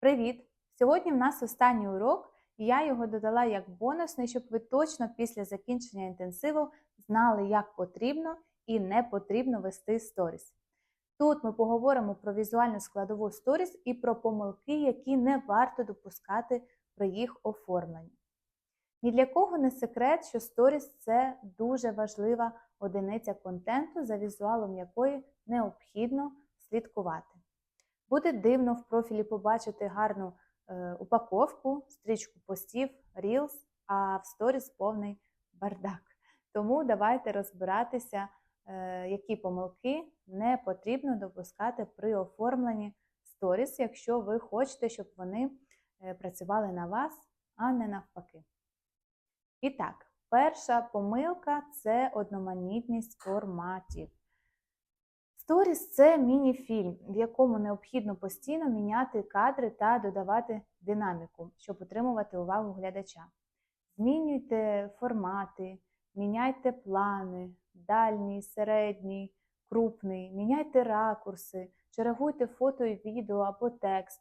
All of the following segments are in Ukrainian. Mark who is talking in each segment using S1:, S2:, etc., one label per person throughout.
S1: Привіт! Сьогодні в нас останній урок, і я його додала як бонусний, щоб ви точно після закінчення інтенсиву знали, як потрібно і не потрібно вести сторіс. Тут ми поговоримо про візуальну складову сторіс і про помилки, які не варто допускати при їх оформленні. Ні для кого не секрет, що сторіс це дуже важлива одиниця контенту, за візуалом якої необхідно слідкувати. Буде дивно в профілі побачити гарну е, упаковку, стрічку постів, Reels, а в сторіс повний бардак. Тому давайте розбиратися, е, які помилки не потрібно допускати при оформленні сторіс, якщо ви хочете, щоб вони е, працювали на вас, а не навпаки. І так, перша помилка це одноманітність форматів. Сторіс це міні-фільм, в якому необхідно постійно міняти кадри та додавати динаміку, щоб отримувати увагу глядача. Змінюйте формати, міняйте плани, дальній, середній, крупний, міняйте ракурси, чергуйте фото і відео або текст.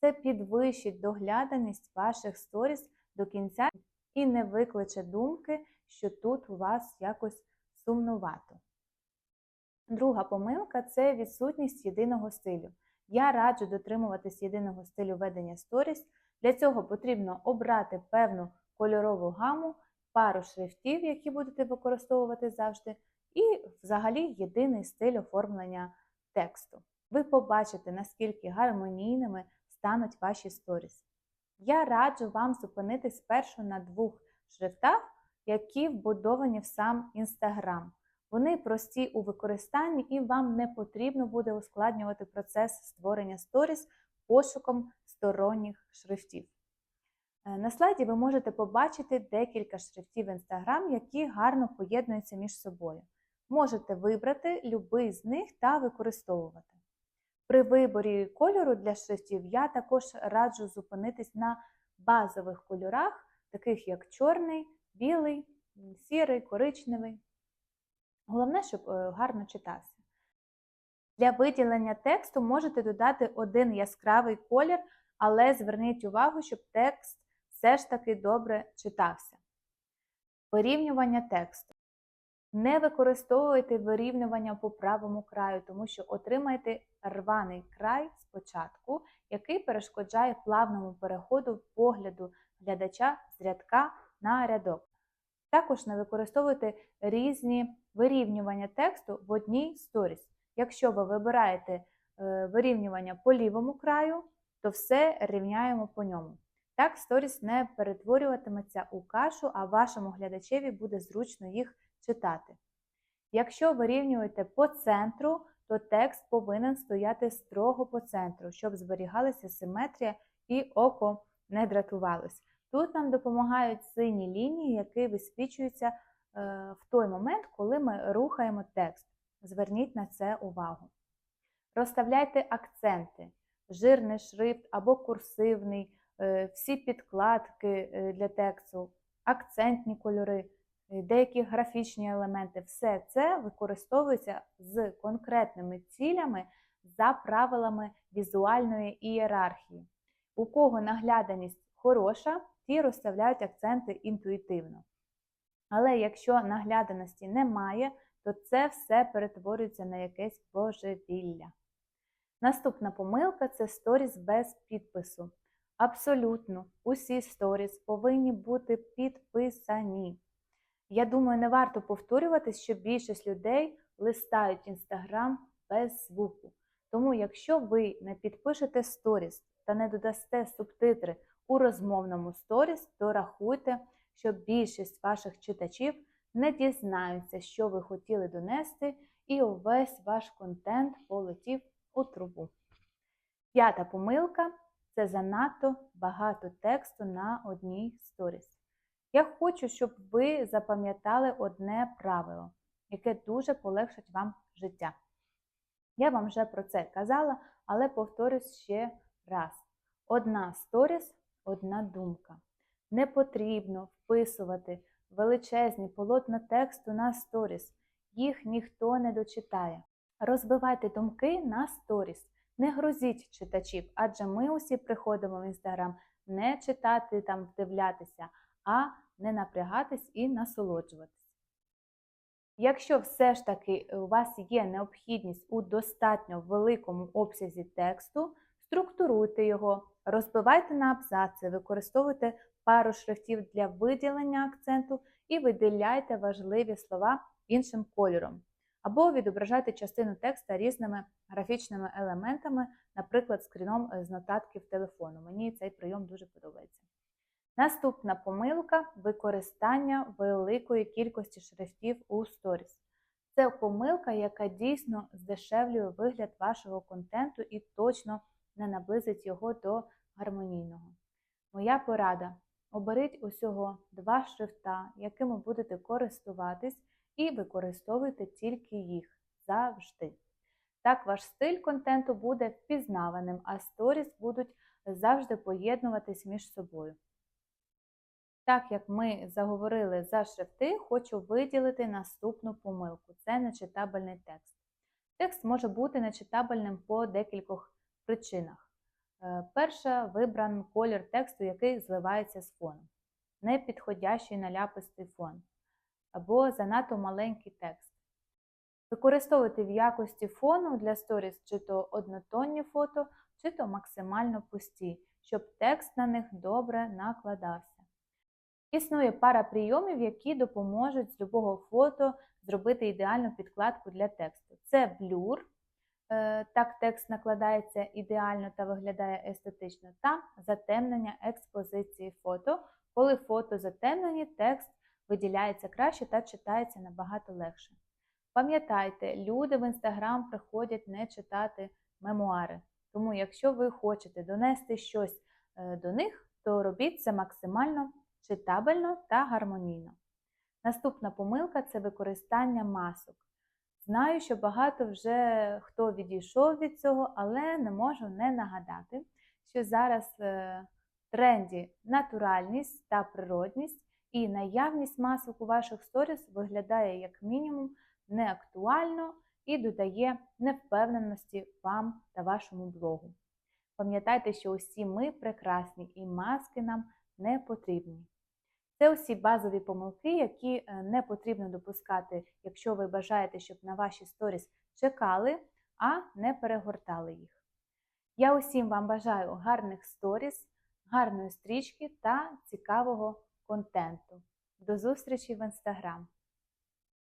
S1: Це підвищить догляданість ваших сторіс до кінця і не викличе думки, що тут у вас якось сумнувато. Друга помилка це відсутність єдиного стилю. Я раджу дотримуватись єдиного стилю ведення сторіс. Для цього потрібно обрати певну кольорову гаму, пару шрифтів, які будете використовувати завжди, і взагалі єдиний стиль оформлення тексту. Ви побачите, наскільки гармонійними стануть ваші сторіс. Я раджу вам зупинитись спершу на двох шрифтах, які вбудовані в сам Інстаграм. Вони прості у використанні і вам не потрібно буде ускладнювати процес створення сторіс пошуком сторонніх шрифтів. Е, На слайді ви можете побачити декілька шрифтів Instagram, які гарно поєднуються між собою. Можете вибрати будь-який з них та використовувати. При виборі кольору для шрифтів я також раджу зупинитись на базових кольорах, таких як чорний, білий, сірий, коричневий. Головне, щоб е, гарно читався. Для виділення тексту можете додати один яскравий колір, але зверніть увагу, щоб текст все ж таки добре читався. Вирівнювання тексту. Не використовуйте вирівнювання по правому краю, тому що отримаєте рваний край спочатку, який перешкоджає плавному переходу погляду глядача з рядка на рядок. Також не використовуйте різні вирівнювання тексту в одній сторіс. Якщо ви вибираєте е, вирівнювання по лівому краю, то все рівняємо по ньому. Так, сторіс не перетворюватиметься у кашу, а вашому глядачеві буде зручно їх читати. Якщо вирівнюєте по центру, то текст повинен стояти строго по центру, щоб зберігалася симетрія і око не дратувалось. Тут нам допомагають сині лінії, які висвічуються е, в той момент, коли ми рухаємо текст. Зверніть на це увагу. Розставляйте акценти, жирний шрифт або курсивний, е, всі підкладки е, для тексту, акцентні кольори, деякі графічні елементи. Все це використовується з конкретними цілями за правилами візуальної ієрархії. У кого нагляданість хороша, ті розставляють акценти інтуїтивно. Але якщо нагляданості немає, то це все перетворюється на якесь божевілля. Наступна помилка це сторіс без підпису. Абсолютно, усі сторіс повинні бути підписані. Я думаю, не варто повторюватись, що більшість людей листають Інстаграм без звуку. Тому, якщо ви не підпишете сторіс та не додасте субтитри у розмовному сторіс, то рахуйте, що більшість ваших читачів не дізнаються, що ви хотіли донести, і увесь ваш контент полетів у трубу. П'ята помилка це занадто багато тексту на одній сторіс. Я хочу, щоб ви запам'ятали одне правило, яке дуже полегшить вам життя. Я вам вже про це казала, але повторюсь ще раз: одна сторіс одна думка. Не потрібно вписувати величезні полотна тексту на сторіс, їх ніхто не дочитає. Розбивайте думки на сторіс. Не грузіть читачів, адже ми усі приходимо в інстаграм не читати там, вдивлятися, а не напрягатись і насолоджуватись. Якщо все ж таки у вас є необхідність у достатньо великому обсязі тексту, структуруйте його, розбивайте на абзаци, використовуйте пару шрифтів для виділення акценту і виділяйте важливі слова іншим кольором. Або відображайте частину текста різними графічними елементами, наприклад, скріном з нотатків телефону. Мені цей прийом дуже подобається. Наступна помилка використання великої кількості шрифтів у сторіс. Це помилка, яка дійсно здешевлює вигляд вашого контенту і точно не наблизить його до гармонійного. Моя порада: оберіть усього два шрифта, якими будете користуватись, і використовуйте тільки їх завжди. Так ваш стиль контенту буде впізнаваним, а сторіс будуть завжди поєднуватись між собою. Так як ми заговорили за шрифти, хочу виділити наступну помилку це нечитабельний текст. Текст може бути нечитабельним по декількох причинах. Е, перша вибран колір тексту, який зливається з фоном, непідходящий наляпистий фон, або занадто маленький текст. Використовуйте в якості фону для сторіс чи то однотонні фото, чи то максимально пусті, щоб текст на них добре накладався. Існує пара прийомів, які допоможуть з любого фото зробити ідеальну підкладку для тексту. Це блюр, так текст накладається ідеально та виглядає естетично, та затемнення експозиції фото. Коли фото затемнені, текст виділяється краще та читається набагато легше. Пам'ятайте, люди в інстаграм приходять не читати мемуари. Тому, якщо ви хочете донести щось е, до них, то робіть це максимально читабельно та гармонійно. Наступна помилка це використання масок. Знаю, що багато вже хто відійшов від цього, але не можу не нагадати, що зараз е, в тренді натуральність та природність і наявність масок у ваших сторіс виглядає як мінімум неактуально і додає невпевненості вам та вашому блогу. Пам'ятайте, що усі ми прекрасні і маски нам не потрібні. Це усі базові помилки, які е, не потрібно допускати, якщо ви бажаєте, щоб на ваші сторіс чекали, а не перегортали їх. Я усім вам бажаю гарних сторіс, гарної стрічки та цікавого контенту. До зустрічі в інстаграм!